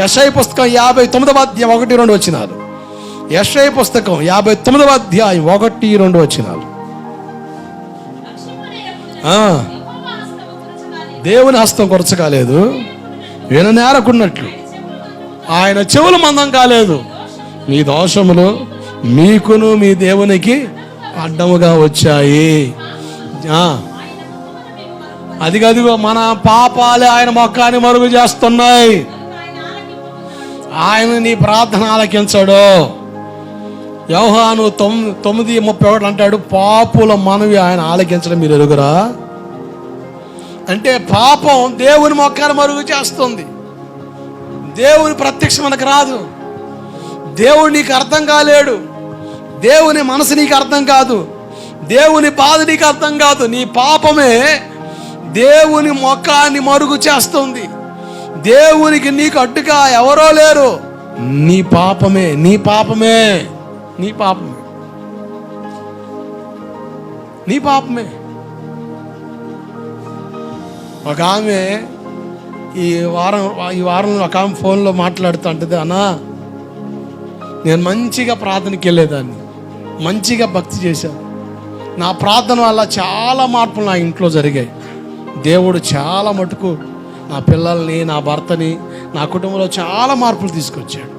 యషయ పుస్తకం యాభై తొమ్మిదవ అధ్యాయం ఒకటి రెండు వచ్చినారు యషయ పుస్తకం యాభై తొమ్మిదవ అధ్యాయం ఒకటి రెండు వచ్చినారు దేవుని హస్తం కొరచకాలేదు విన నేరకున్నట్లు ఆయన చెవులు మందం కాలేదు. మీ దోషములు మీకును మీ దేవునికి అడ్డముగా వచ్చాయి. అదిగదిగో మన పాపాలే ఆయన మొక్కాన్ని మరుగు చేస్తున్నాయి. ఆయన నీ ప్రార్థన ఆలకించడు. యోహాను తొమ్ తొమ్మిది ముప్పై ఒకటి అంటాడు పాపుల మనవి ఆయన ఆలకించడం మీరు ఎరుగురా? అంటే పాపం దేవుని మొక్కను మరుగు చేస్తుంది. దేవుని ప్రత్యక్షం మనకు రాదు. దేవుడు నీకు అర్థం కాలేడు. దేవుని మనసు నీకు అర్థం కాదు. దేవుని బాధ నీకు అర్థం కాదు. నీ పాపమే దేవుని మొక్కాన్ని మరుగు చేస్తుంది. దేవునికి నీకు అడ్డుగా ఎవరో లేరు. నీ పాపమే నీ పాపమే. నీ పాపమే. నీ పాపమే. ఒక ఆమె ఈ వారం ఈ వారంలో ఒక ఆమె ఫోన్లో మాట్లాడుతూ అంటది అన్నా నేను మంచిగా ప్రార్థనకి వెళ్ళేదాన్ని. మంచిగా భక్తి చేశాను నా ప్రార్థన వల్ల చాలా మార్పులు నా ఇంట్లో జరిగాయి. దేవుడు చాలా మటుకు నా పిల్లల్ని నా భర్తని నా కుటుంబంలో చాలా మార్పులు తీసుకొచ్చాడు.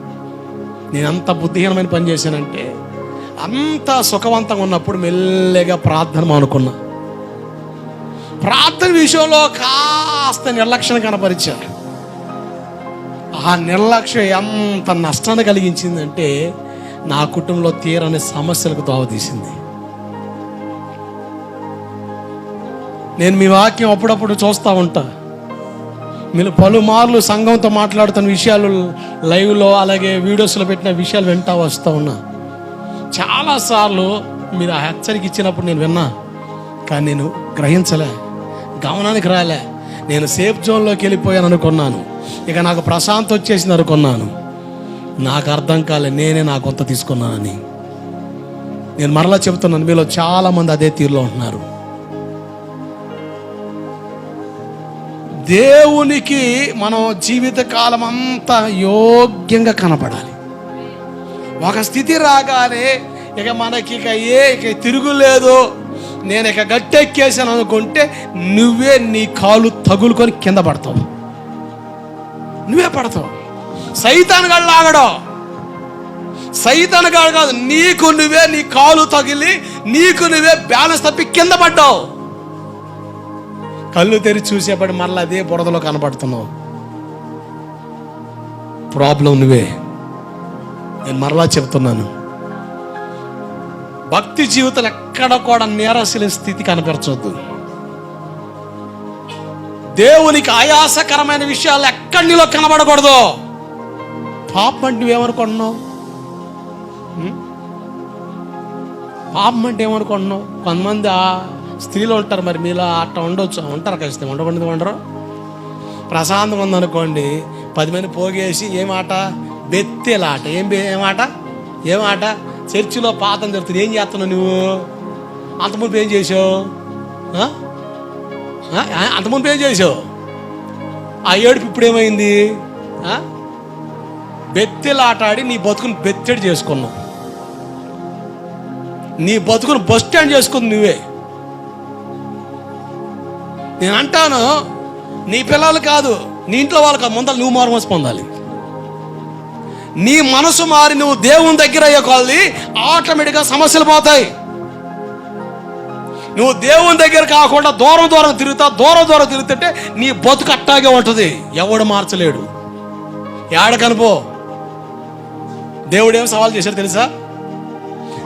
నేను అంత బుద్ధిహీనమైన పని చేశానంటే అంత సుఖవంతంగా ఉన్నప్పుడు మెల్లగా ప్రార్థన అనుకున్నా ప్రార్థన విషయంలో కాస్త నిర్లక్ష్యం కనపరిచారు. ఆ నిర్లక్ష్యం ఎంత నష్టాన్ని కలిగించిందంటే నా కుటుంబంలో తీరని సమస్యలకు దోవతీసింది నేను మీ వాక్యం అప్పుడప్పుడు చూస్తూ ఉంటా. మీరు పలుమార్లు సంఘంతో మాట్లాడుతున్న విషయాలు లైవ్లో అలాగే వీడియోస్లో పెట్టిన విషయాలు వింటా వస్తూ ఉన్నా. చాలాసార్లు మీరు ఆ హెచ్చరిక ఇచ్చినప్పుడు నేను విన్నా కానీ నేను గ్రహించలే గమనానికి రాలే. నేను సేఫ్ జోన్లోకి వెళ్ళిపోయాను అనుకున్నాను. ఇక నాకు ప్రశాంత్ వచ్చేసింది అనుకున్నాను. నాకు అర్థం కాలే నేనే నా కొంత తీసుకున్నానని. నేను మరలా చెబుతున్నాను మీలో చాలామంది అదే తీరులో ఉంటున్నారు. దేవునికి మనం జీవితకాలం అంతా యోగ్యంగా కనపడాలి. ఒక స్థితి రాగానే ఇక మనకి ఇక ఏ ఇక తిరుగులేదు. నేను ఇక గట్టెక్కేసాను అనుకుంటే నువ్వే నీ కాలు తగులుకొని కింద పడతావు. నువ్వే పడతావు. సైతానుగాడు లాగడం. సైతానుగాడు కాదు నీకు నువ్వే నీ కాలు తగిలి నీకు నువ్వే బ్యాలెన్స్ తప్పి కింద పడ్డావు. కళ్ళు తెరిచి చూసేపటి మరలా అదే బురదలో కనబడుతున్నావు ప్రాబ్లం నువ్వే. నేను మరలా చెప్తున్నాను. భక్తి జీవితం ఎక్కడ కూడా నేరసిన స్థితి కనపరచొద్దు దేవునికి ఆయాసకరమైన విషయాలు ఎక్కడి నీలో కనబడకూడదు. పాపం అంటే నువ్వేమనుకుంటున్నావు పాపం అంటే ఏమనుకుంటున్నావు? కొంతమంది ఆ స్త్రీలు ఉంటారు మరి మీలో అట్ట ఉండొచ్చు. ఉంటారు ఖచ్చితంగా. ఉండకుండా ఉండరు? ప్రశాంతంగా ఉందనుకోండి పది మంది పోగేసి ఏమాట ఆట? ఏం బె- ఏమాట ఏమాట చర్చిలో పాతం జరుగుతుంది. ఏం చేస్తున్నావు నువ్వు? అంతముందు ఏం చేసావు? ఆ? అంతముందు ఏం చేసావు? ఆ ఏడుపు ఇప్పుడు ఏమైంది? బెత్తెలు ఆటాడి నీ బతుకుని బెత్తెడు చేసుకున్నావు. నీ బతుకుని బస్ స్టాండ్ చేసుకుంది నువ్వే. నేను అంటాను నీ పిల్లలు కాదు నీ ఇంట్లో వాళ్ళకి ముందర నువ్వు మారుమోసి పొందాలి. నీ మనసు మారి నువ్వు దేవుని దగ్గర అయ్యే కొలది ఆటోమేటిక్గా సమస్యలు పోతాయి. నువ్వు దేవుని దగ్గర కాకుండా దూరం దూరం తిరుగుతా దూరం దూరం తిరుగుతుంటే నీ బతుకు అట్టాగే ఉంటుంది. ఎవడు మార్చలేడు. ఏడ కనుపో దేవుడు ఏం సవాల్ చేశాడు తెలుసా?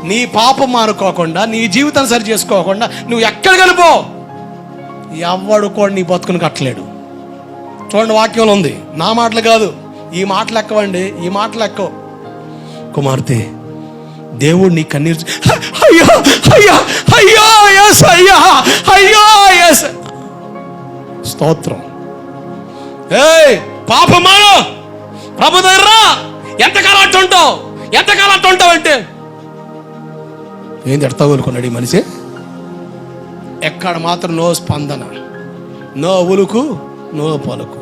నీ పాపం మానుకోకుండా నీ జీవితాన్ని సరి చేసుకోకుండా నువ్వు ఎక్కడ కనుపో ఎవడు కూడా నీ బతుకుని కట్టలేడు. చూడండి వాక్యంలో ఉంది నా మాటలు కాదు ఈ మాటలు ఎక్కవండి ఈ మాటలు ఎక్కవు. కుమార్తె దేవుడు నీ కన్నీరు అయ్యో అయ్యో అయ్యో ఎస్ అయ్యా అయ్యో ఎస్ స్తోత్రం. ఏయ్ పాపమా ప్రభు దగ్గర ఎంతకాలం అట్టుంటావు? ఎంతకాలం అట్టుంటావు అంటే? ఏం తిడతావు అనుకున్నాడు ఈ మనిషి? ఎక్కడ మాత్రం నో స్పందన నో ఉలుకు నో పలుకు.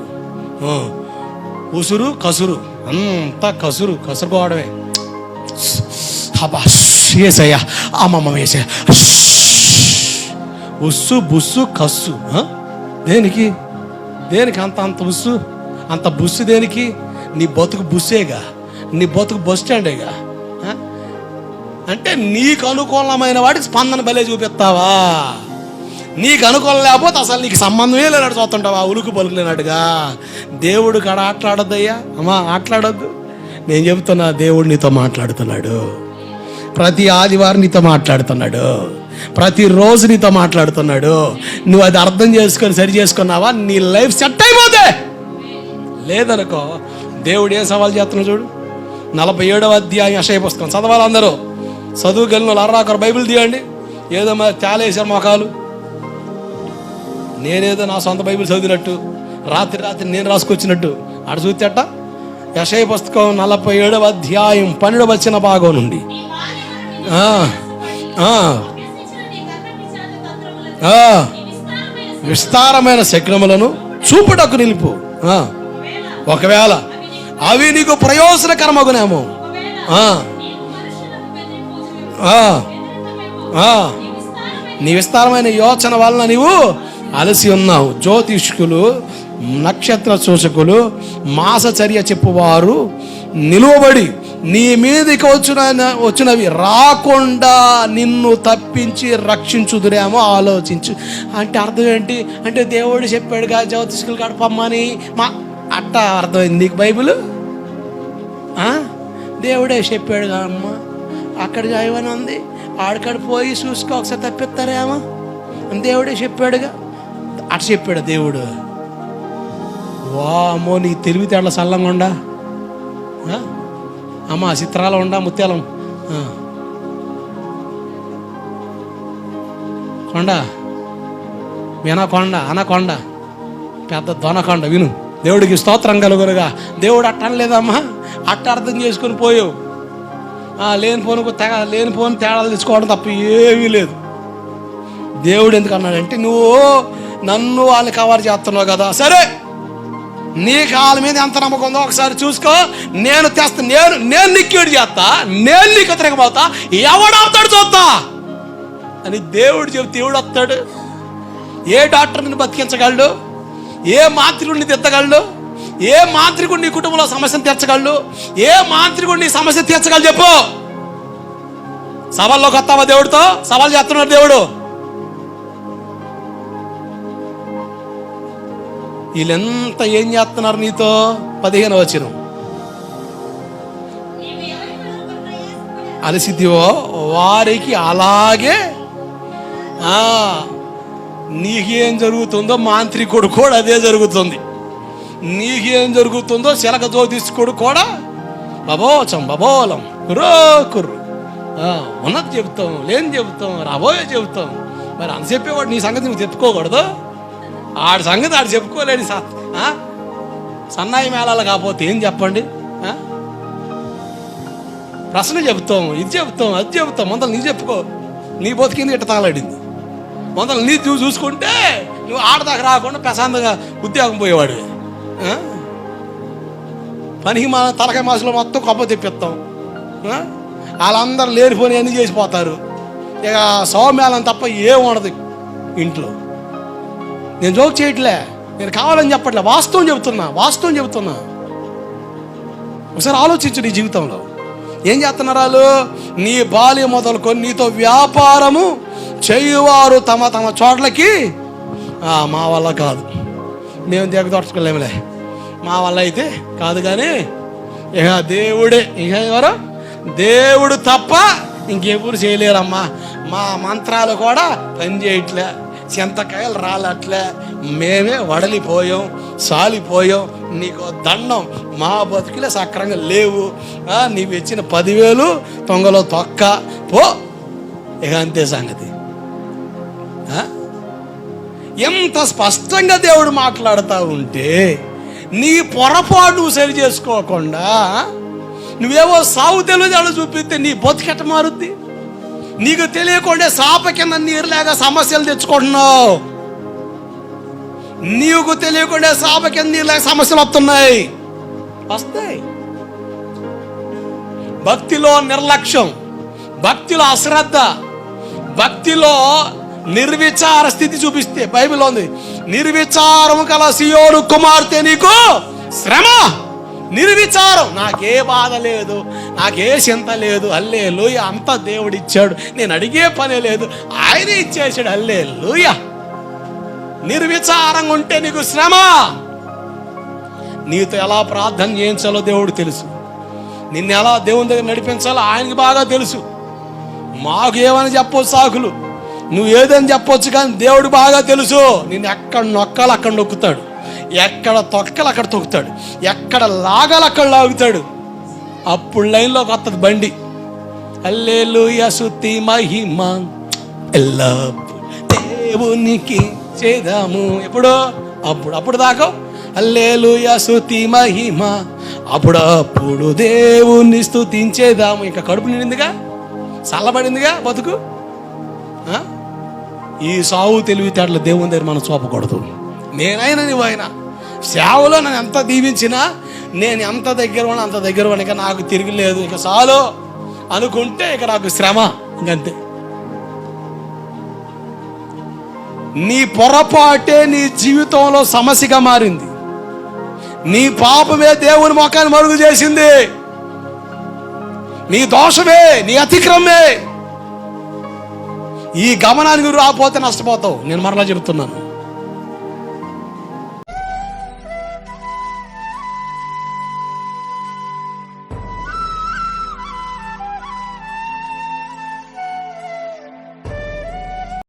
ఉసురు కసురు అంతా కసురు కసురుకోవడమే. అబ్బా ఏసయ్యా అమ్మమ్మ వేసయ్యా ఉస్సు బుస్సు కస్సు దేనికి? దేనికి అంత అంత ఉస్సు? అంత బుస్సు దేనికి? నీ బతుకు బుస్సేగా? నీ బతుకు బస్ స్టాండేగా? అంటే నీకు అనుకూలమైన వాటికి స్పందన భలే చూపిస్తావా? నీకు అనుకూలం లేకపోతే అసలు నీకు సంబంధమే లేనట్టు చూస్తుంటావా? ఉలుకు పలుకులేనట్టుగా. దేవుడు కాడ ఆటలాడొద్దయ్యా? అమ్మా ఆటలాడొద్దు. నేను చెబుతున్నా దేవుడు నీతో మాట్లాడుతున్నాడు. ప్రతి ఆదివారం నీతో మాట్లాడుతున్నాడు. ప్రతిరోజు నీతో మాట్లాడుతున్నాడు. నువ్వు అది అర్థం చేసుకొని సరి చేసుకున్నావా? నీ లైఫ్ సెట్ అయిపోతే. లేదనుకో దేవుడు ఏం సవాల్ చేస్తున్నాడు చూడు? నలభై ఏడవ అధ్యాయం అషయ పుస్తకం. చదవాలి అందరూ చదువు గెలిన వాళ్ళు అర్రాకరు బైబిల్ తీయండి. ఏదో మరి తేలేసారు మొఖాలు నేనేదో నా సొంత బైబిల్ చదివినట్టు రాత్రి రాత్రి నేను రాసుకొచ్చినట్టు. అటు చూతేట యశయ పుస్తకం నలభై ఏడవ అధ్యాయం పన్నెండు వచ్చిన భాగం నుండి. విస్తారమైన శక్రములను చూపుటకు నిలుపు. ఒకవేళ అవి నీకు ప్రయోజనకరమగునేమో. నీ విస్తారమైన యోచన వలన నీవు అలసి ఉన్నావు. జ్యోతిష్కులు నక్షత్ర సూచకులు మాసచర్య చెప్పువారు నిలువబడి నీ మీదకి వచ్చిన వచ్చినవి రాకుండా నిన్ను తప్పించి రక్షించుదురేమో ఆలోచించు. అంటే అర్థం ఏంటి? అంటే దేవుడు చెప్పాడుగా జ్యోతిష్కులు గడపమ్మని మా అట్ట అర్థమైంది నీకు బైబిల్? దేవుడే చెప్పాడుగా అమ్మ అక్కడ జాయమని ఉంది ఆడకడ పోయి చూసుకో ఒకసారి తప్పిస్తారేమో దేవుడే చెప్పాడుగా. అట చెప్పాడు దేవుడు. వామో నీ తెలివితేటల సల్లంగా ఉండా? అమ్మ చిత్రాల ఉండా ముత్యాలం కొండ వినకొండ అనకొండ పెద్ద దొనకొండ విను. దేవుడికి స్తోత్రం కలుగురుగా దేవుడు అట్టనలేదమ్మా. అట్ట అర్థం చేసుకొని పోయావు. లేని లేనిపోనుకు తెగ ఫోన్ తేడాలు తెచ్చుకోవడం తప్ప ఏమీ లేదు. దేవుడు ఎందుకు అన్నాడంటే నువ్వు నన్ను వాళ్ళని కవర్ చేస్తున్నావు కదా. సరే నీ కాళ్ళ మీద ఎంత నమ్మకం ఉందో ఒకసారి చూసుకో. నేను తెస్తా నేను నేను నిక్కేడు చేస్తా నేను నీకు తిరగబోతా ఎవడవుతాడు చూస్తా. అని దేవుడు చెబితే దేవుడు వస్తాడు? ఏ డాక్టర్ నిన్ను బతికించగలడు? ఏ మాంత్రికుడిని తెత్తగలడు ఏ మాంత్రికుడు నీ కుటుంబంలో సమస్యను తీర్చగలడు? ఏ మాంత్రికుడు నీ సమస్య తీర్చగలడు చెప్పు. సవాల్లోకి వస్తావా దేవుడితో? సవాల్ చేస్తున్నాడు దేవుడు. వీళ్ళెంత ఏం చేస్తున్నారు నీతో? పదిహేను వచ్చిన అలసిద్దివో వారికి అలాగే ఆ, నీకేం జరుగుతుందో మాంత్రికుడు కూడా అదే జరుగుతుంది. నీకేం జరుగుతుందో శిలక జ్యోతిష్కుడు కూడా బబోచం బబోలం కుర్రో కుర్రు. ఉన్నది చెబుతాం లేని చెబుతాం రాబోయే చెబుతాం. మరి అని చెప్పేవాడు నీ సంగతి నువ్వు చెప్పుకోకూడదు. ఆడి సంగతి ఆడు చెప్పుకోలేని సా సన్నాయి మేళాలు కాకపోతే ఏం చెప్పండి? ప్రశ్న చెబుతాం ఇది చెబుతాం అది చెబుతాం. మొదలు నీ చెప్పుకో. నీ బతికింది ఇట్ట తగలడింది. మొదలు నీ చూ చూసుకుంటే నువ్వు ఆడదాకా రాకుండా ప్రశాంతంగా ఉద్యోగం పోయేవాడు పనికి మా తలకాయ మాసులో మొత్తం కొప్ప తెప్పిస్తాం. వాళ్ళందరూ లేనిపోని అన్ని చేసిపోతారు? ఇక సౌమ్యాలం తప్ప ఏం ఉండదు ఇంట్లో. నేను జోక్ చేయట్లే. నేను కావాలని చెప్పట్లే. వాస్తవం చెబుతున్నా వాస్తవం చెబుతున్నా. ఒకసారి ఆలోచించు నీ జీవితంలో. ఏం చేస్తున్నారు వాళ్ళు? నీ బాల్యం మొదలుకొని నీతో వ్యాపారము చేయువారు తమ తమ చోట్లకి. మా వల్ల కాదు. మేము దిగదొట్టుకోలేములే మా వల్ల అయితే కాదు కానీ ఇక దేవుడే. ఇక ఎవరు? దేవుడు తప్ప ఇంకెప్పుడు చేయలేరమ్మా. మా మంత్రాలు కూడా పని చేయట్లే చింతకాయలు రాలట్లే. మేమే వడలిపోయాం సాలిపోయాం. నీకు దండం మా బతుకులే సక్రంగా లేవు. నీవు ఇచ్చిన పదివేలు తొంగలో తొక్క. పో. ఇక అంతే సంగతి. ఎంత స్పష్టంగా దేవుడు మాట్లాడుతూ ఉంటే నీ పొరపాటు నువ్వు సరి చేసుకోకుండా నువ్వేవో సాగు తెలివితేటలు చూపిస్తే నీ బతుకెట్ట మారుద్ది? నీకు తెలియకుండా సాప కింద నీరులాగా సమస్యలు తెచ్చుకుంటున్నావు. నీకు తెలియకుండా సాప కింద నీరులాగా సమస్యలు వస్తున్నాయి. వస్తాయి. భక్తిలో నిర్లక్ష్యం భక్తిలో అశ్రద్ధ భక్తిలో నిర్విచార స్థితి చూపిస్తే బైబిల్ ఉంది. నిర్విచారం కల సియోడు కుమార్తె నీకు శ్రమ. నిర్విచారం. నాకే బాధ లేదు నాకే చింత లేదు అల్లే లూయ అంత దేవుడు ఇచ్చాడు నేను అడిగే పనే లేదు ఆయనే ఇచ్చేసాడు అల్లే లూయ నిర్విచారంగా ఉంటే నీకు శ్రమ. నీతో ఎలా ప్రార్థన చేయించాలో దేవుడు తెలుసు. నిన్ను ఎలా దేవుని దగ్గర నడిపించాలో ఆయనకి బాగా తెలుసు. మాకు ఏమని చెప్పొచ్చు సాకులు? నువ్వు ఏదని చెప్పొచ్చు కానీ దేవుడు బాగా తెలుసు. నిన్ను ఎక్కడ నొక్కాలి అక్కడ నొక్కుతాడు. ఎక్కడ తొక్కలు అక్కడ తొక్కుతాడు. ఎక్కడ లాగాలి అక్కడ లాగుతాడు. అప్పుడు లైన్లోకి వస్తుంది బండి. అల్లేలు యసుతి మహిమ. దేవునికి చేదాము. ఎప్పుడు? అప్పుడు అప్పుడు దాకా. అల్లేలు యసుతి మహిమ. అప్పుడప్పుడు దేవుణ్ణి స్థుతించేదాము ఇంకా కడుపు నిండిందిగా? చల్లబడిందిగా బతుకు? ఈ సావు తెలివితేటలు దేవుని దగ్గర మనం చూపకూడదు. నేనైనా నువ్వైనా సేవలో నన్ను ఎంత దీవించినా నేను ఎంత దగ్గర ఉన్నా అంత దగ్గర ఉన్నా ఇక నాకు తిరిగి లేదు. ఇక చాలు అనుకుంటే ఇక నాకు శ్రమ. ఇంకంతే. నీ పొరపాటే నీ జీవితంలో సమస్యగా మారింది. నీ పాపమే దేవుని మొఖాన్ని మరుగు చేసింది. నీ దోషమే నీ అతిక్రమే. ఈ గమనానికి రాపోతే నష్టపోతావు. నేను మరలా చెబుతున్నాను